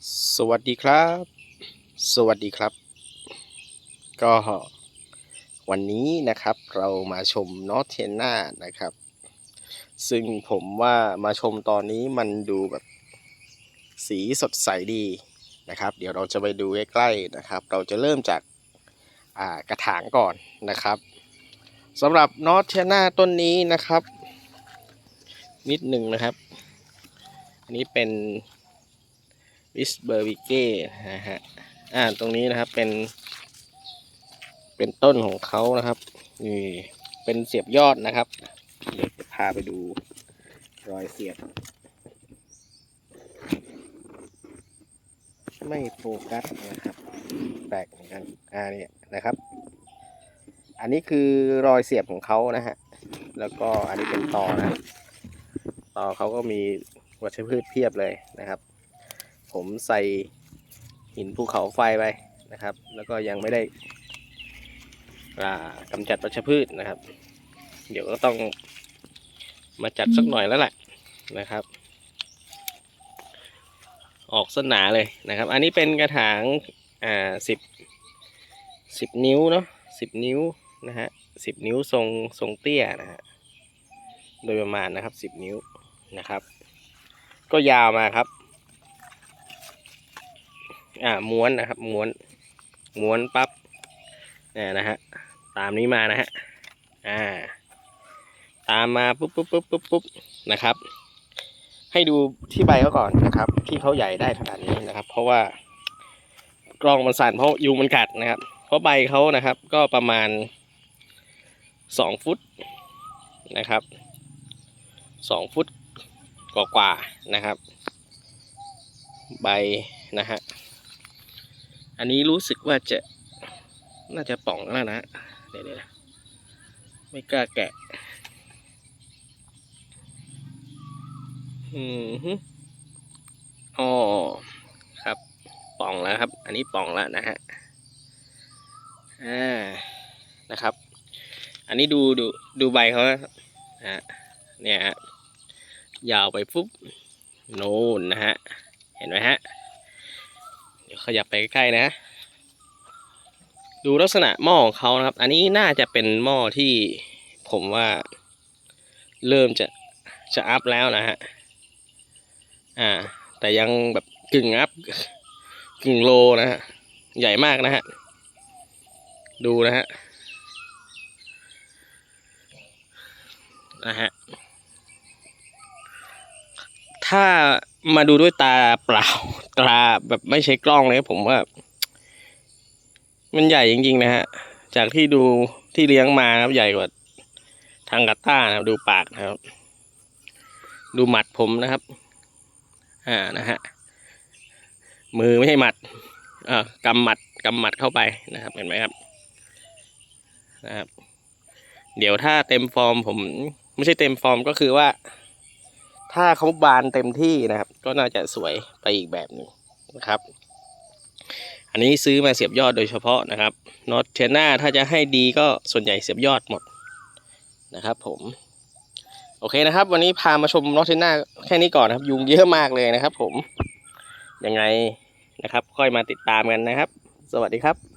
สวัสดีครับ สวัสดีครับ ก็วันนี้นะครับเรามาชมนอตเทนนานะครับ ซึ่งผมว่ามาชมตอนนี้มันดูแบบสีสดใสดีนะครับ เดี๋ยวเราจะไปดูใกล้ๆนะครับ เราจะเริ่มจากากระถางก่อนนะครับสำหรับนอตเทนนาต้นนี้นะครับ นิดหนึ่งนะครับ อันนี้เป็น วิสเบอร์วิเก้นะฮะอ่าตรงนี้นะครับเป็น เป็นต้นของเขานะครับนี่เป็นเสียบยอดนะครับเดี๋ยวจะพาไปดูรอยเสียบ ไม่โฟกัสนะครับแปลกเหมือนกันอ่าเนี่ยนะครับ อันนี้คือรอยเสียบของเขานะฮะแล้วก็อันนี้เป็นตอนะตอเขาก็มีวัชพืชเพียบเลยนะครับ ผมใส่หินภูเขาไฟไปนะครับ แล้วก็ยังไม่ได้กำจัดวัชพืชนะครับ เดี๋ยวก็ต้องมาจัดสักหน่อยแล้วแหละนะครับ ออกสนหนาเลยนะครับ อันนี้เป็นกระถางอ่าสิบสิบนิ้วเนาะสิบนิ้วนะฮะสิบนิ้วทรงทรงเตี้ยนะฮะโดยประมาณนะครับสิบนิ้วนะครับ ก็ยาวมาครับ อ่าม้วนนะครับ ม้วน ม้วนปั๊บเนี่ยนะฮะ ตามนี้มานะฮะ อ่า ตามมาปุ๊บปุ๊บปุ๊บปุ๊บปุ๊บนะครับ ให้ดูที่ใบเขาก่อนนะครับ ที่เขาใหญ่ได้ขนาดนี้นะครับ เพราะว่ากล้องมันสั่นเพราะยุงมันกัดนะครับ เพราะใบเขานะครับ ก็ประมาณสองฟุตนะครับสองฟุตกว่าๆนะครับ ใบนะฮะ อันนี้รู้สึกว่าจะน่าจะป่องแล้วนะเดี๋ยวนะไม่กล้าแกะ อืมอ๋อครับ ป่องแล้วครับ อันนี้ป่องแล้วนะฮะอ่านะครับ อันนี้ดูดูดูใบเขานะฮะเนี่ยฮะยาวไปปุ๊บโน่นนะฮะ เห็นไหมฮะ ขยับไปใกล้ๆนะ ดูลักษณะหม้อของเขานะครับ อันนี้น่าจะเป็นหม้อที่ผมว่าเริ่มจะจะอัพแล้วนะฮะ อ่า แต่ยังแบบกึ่งอัพกึ่งโลนะฮะ ใหญ่มากนะฮะ ดูนะฮะ นะฮะ ถ้า มาดูด้วยตาเปล่าตาแบบไม่ใช้กล้องเลยผมว่า มันใหญ่จริง ๆ นะฮะ จากที่ดูที่เลี้ยงมาครับใหญ่กว่าทางกาต้านะครับ ดูปากนะครับ ดูหมัดผมนะครับ อ่านะฮะมือไม่ใช่หมัดเอ่อกำหมัดกำหมัดเข้าไปนะครับ เห็นไหมครับนะครับ เดี๋ยวถ้าเต็มฟอร์มผม ไม่ใช่เต็มฟอร์มก็คือว่า ถ้าเขาบานเต็มที่นะครับ ก็น่าจะสวยไปอีกแบบหนึ่งนะครับ อันนี้ซื้อมาเสียบยอดโดยเฉพาะนะครับน็อตเทน่าถ้าจะให้ดีก็ส่วนใหญ่เสียบยอดหมดนะครับ ผมโอเคนะครับ วันนี้พามาชมน็อตเทน่าแค่นี้ก่อนนะครับ ยุงเยอะมากเลยนะครับ ผมยังไงนะครับ ค่อยมาติดตามกันนะครับ สวัสดีครับ